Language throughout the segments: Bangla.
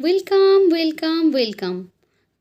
Welcome welcome welcome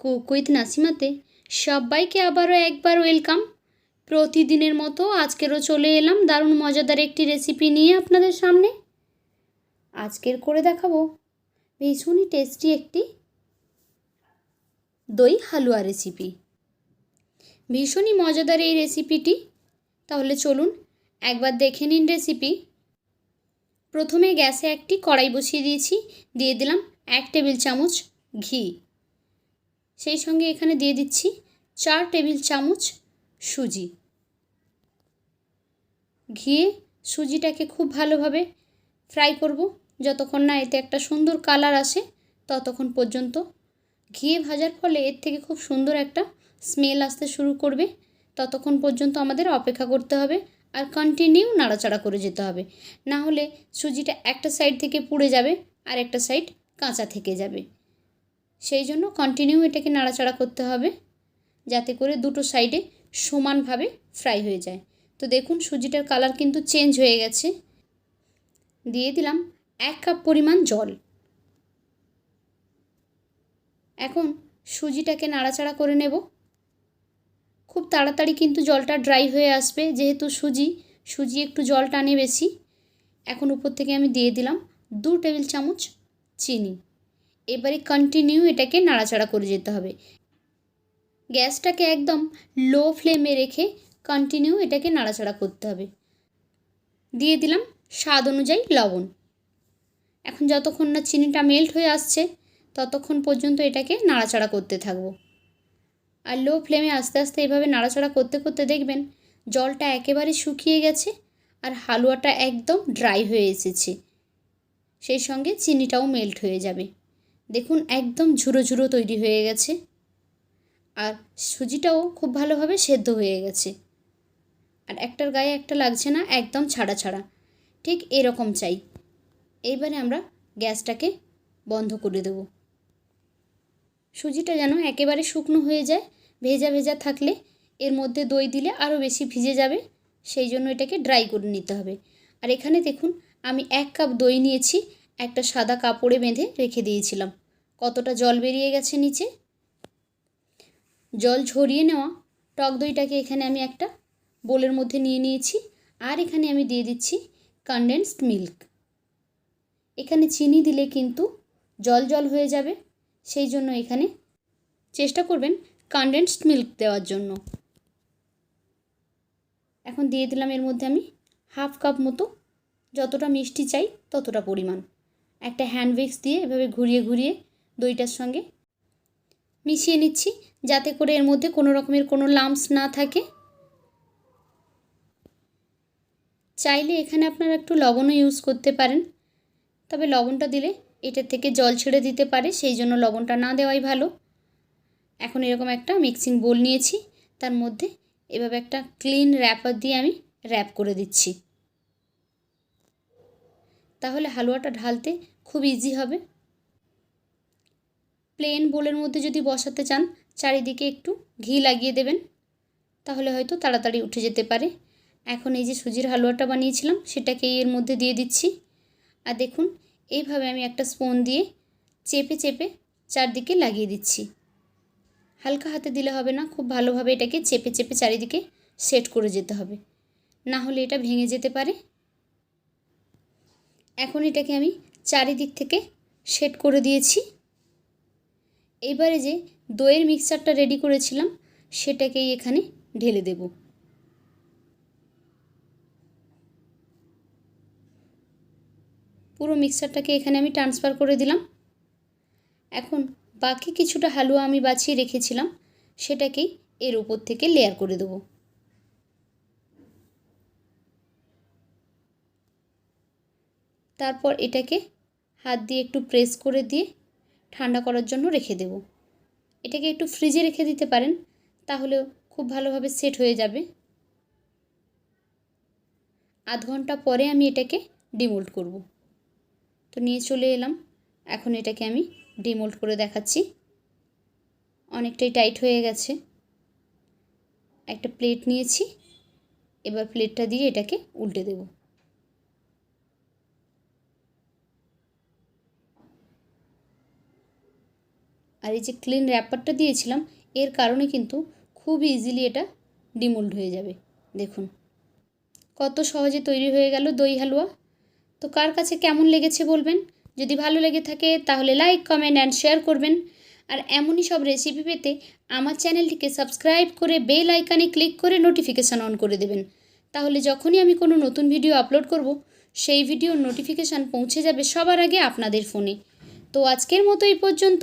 cook with নাসিমাতে সবাইকে আবারও একবার ওয়েলকাম প্রতিদিনের মতো আজকেরও চলে এলাম দারুণ মজাদার একটি রেসিপি নিয়ে আপনাদের সামনে। আজকের করে দেখাবো ভীষণই টেস্টি একটি দই হালুয়া রেসিপি ভীষণই মজাদার এই রেসিপিটি তাহলে চলুন একবার দেখে নিন রেসিপি প্রথমে গ্যাসে একটি কড়াই বসিয়ে দিয়েছি, দিয়ে দিলাম এক টেবিল চামচ ঘি। সেই সঙ্গে এখানে দিয়ে দিচ্ছি চার টেবিল চামচ সুজি। ঘিয়ে সুজিটাকে খুব ভালোভাবে ফ্রাই করব। যতক্ষণ না এতে একটা সুন্দর কালার আসে, ততক্ষণ পর্যন্ত ঘিয়ে ভাজার ফলে এর থেকে খুব সুন্দর একটা স্মেল আসতে শুরু করবে। ততক্ষণ পর্যন্ত আমাদের অপেক্ষা করতে হবে আর কন্টিনিউ নাড়াচাড়া করে যেতে হবে। না হলে সুজিটা একটা সাইড থেকে পুড়ে যাবে আর একটা সাইড কাঁচা থেকে যাবে। সেই জন্য কন্টিনিউ এটাকে নাড়াচাড়া করতে হবে, যাতে করে দুটো সাইডে সমানভাবে ফ্রাই হয়ে যায়। তো দেখুন সুজিটার কালার কিন্তু চেঞ্জ হয়ে গেছে। দিয়ে দিলাম এক কাপ পরিমাণ জল। এখন সুজিটাকে নাড়াচাড়া করে নেব। খুব তাড়াতাড়ি কিন্তু জলটা ড্রাই হয়ে আসবে, যেহেতু সুজি সুজি একটু জল টানে বেশি। এখন উপর থেকে আমি দিয়ে দিলাম দু টেবিল চামচ চিনি। এবারে কন্টিনিউ এটাকে নাড়াচাড়া করে যেতে হবে। গ্যাসটাকে একদম লো ফ্লেমে রেখে কন্টিনিউ এটাকে নাড়াচাড়া করতে হবে। দিয়ে দিলাম স্বাদ অনুযায়ী লবণ। এখন যতক্ষণ না চিনিটা মেল্ট হয়ে আসছে, ততক্ষণ পর্যন্ত এটাকে নাড়াচাড়া করতে থাকব। আর লো ফ্লেমে আস্তে আস্তে এভাবে নাড়াচাড়া করতে করতে দেখবেন, জলটা একেবারে শুকিয়ে গেছে আর হালুয়াটা একদম ড্রাই হয়ে এসেছে। সেই সঙ্গে চিনিটাও মেল্ট হয়ে যাবে। দেখুন, একদম ঝুরো ঝুরো তৈরি হয়ে গেছে। আর সুজিটাও খুব ভালোভাবে সেদ্ধ হয়ে গেছে। আর একটার গায়ে একটা লাগছে না, একদম ছাড়া ছাড়া। ঠিক এরকম চাই। এইবারে আমরা গ্যাসটাকে বন্ধ করে দেব। সুজিটা যেন একেবারে শুকনো হয়ে যায়, ভেজা ভেজা থাকলে এর মধ্যে দই দিলে আরও বেশি ভিজে যাবে, সেই জন্য এটাকে ড্রাই করে নিতে হবে। আর এখানে দেখুন, আমি এক কাপ দই নিয়েছি একটা সাদা কাপড়ে বেঁধে রেখে দিয়েছিলাম। কতটা জল বেরিয়ে গেছে নিচে? জল ঝরিয়ে নেওয়া। টক দইটাকে এখানে আমি একটা বোলের মধ্যে নিয়ে নিয়েছি আর এখানে আমি দিয়ে দিচ্ছি কনডেন্সড মিল্ক এখানে চিনি দিলে কিন্তু জল জল হয়ে যাবে। সেই জন্য এখানে চেষ্টা করবেন কনডেন্সড মিল্ক দেওয়ার জন্য। এখন দিয়ে দিলাম এর মধ্যে আমি হাফ কাপ মতো। যতটা মিষ্টি চাই ততটা পরিমাণ। একটা হ্যান্ড উইক্স দিয়ে এভাবে ঘুরিয়ে ঘুরিয়ে দইটার সঙ্গে মিশিয়ে নিচ্ছি, যাতে করে এর মধ্যে কোনো রকমের কোনো লাম্পস না থাকে। চাইলে এখানে আপনারা একটু লবণও ইউজ করতে পারেন। তবে লবণটা দিলে এটার থেকে জল ছেড়ে দিতে পারে, সেই জন্য লবণটা না দেওয়াই ভালো। এখন এরকম একটা মিক্সিং বোল নিয়েছি, তার মধ্যে এভাবে একটা ক্লিন র্যাপার দিয়ে আমি র্যাপ করে দিচ্ছি। তাহলে হালুয়াটা ঢালতে খুব ইজি হবে। প্লেন বোলের মধ্যে যদি বসাতে চান, চারিদিকে একটু ঘি লাগিয়ে দেবেন, তাহলে হয়তো তাড়াতাড়ি উঠে যেতে পারে। এখন এই যে সুজির হালুয়াটা বানিয়েছিলাম সেটাকে এর মধ্যে দিয়ে দিচ্ছি। আর দেখুন, এইভাবে আমি একটা স্পুন দিয়ে চেপে চেপে চারদিকে লাগিয়ে দিচ্ছি। হালকা হাতে দিলে হবে না, খুব ভালোভাবে এটাকে চেপে চেপে চারিদিকে সেট করে যেতে হবে। না হলে এটা ভেঙে যেতে পারে। এখন এটাকে আমি চারিদিক থেকে সেট করে দিয়েছি। এবারে যে দইয়ের মিক্সচারটা রেডি করেছিলাম, সেটাকেই এখানে ঢেলে দেব। পুরো মিক্সচারটাকে এখানে আমি ট্রান্সফার করে দিলাম। এখন বাকি কিছুটা হালুয়া আমি বাছিয়ে রেখেছিলাম, সেটাকেই এর উপর থেকে লেয়ার করে দেবো। তারপর এটাকে হাত দিয়ে একটু প্রেস করে দিয়ে ঠান্ডা করার জন্য রেখে দেব। এটাকে একটু ফ্রিজে রেখে দিতে পারেন, তাহলেও খুব ভালোভাবে সেট হয়ে যাবে। আধ ঘণ্টা পরে আমি এটাকে ডিমোল্ড করব। তো নিয়ে চলে এলাম। এখন এটাকে আমি ডিমোল্ড করে দেখাচ্ছি। অনেকটাই টাইট হয়ে গেছে। একটা প্লেট নিয়েছি। এবার প্লেটটা দিয়ে এটাকে উল্টে দেবো। আর এই যে ক্লিন র্যাপারটা দিয়েছিলাম, এর কারণে কিন্তু খুব ইজিলি এটা ডিমোল্ড হয়ে যাবে। দেখুন, কত সহজে তৈরি হয়ে গেল দই হালুয়া। তো কার কাছে কেমন লেগেছে বলবেন? যদি ভালো লেগে থাকে তাহলে লাইক কমেন্ট অ্যান্ড শেয়ার করবেন। আর এমনই সব রেসিপি পেতে আমার চ্যানেলটিকে সাবস্ক্রাইব করে বেল আইকানে ক্লিক করে নোটিফিকেশান অন করে দেবেন। তাহলে যখনই আমি কোনো নতুন ভিডিও আপলোড করব, সেই ভিডিওর নোটিফিকেশান পৌঁছে যাবে সবার আগে আপনাদের ফোনে তো আজকের মতো এই পর্যন্ত।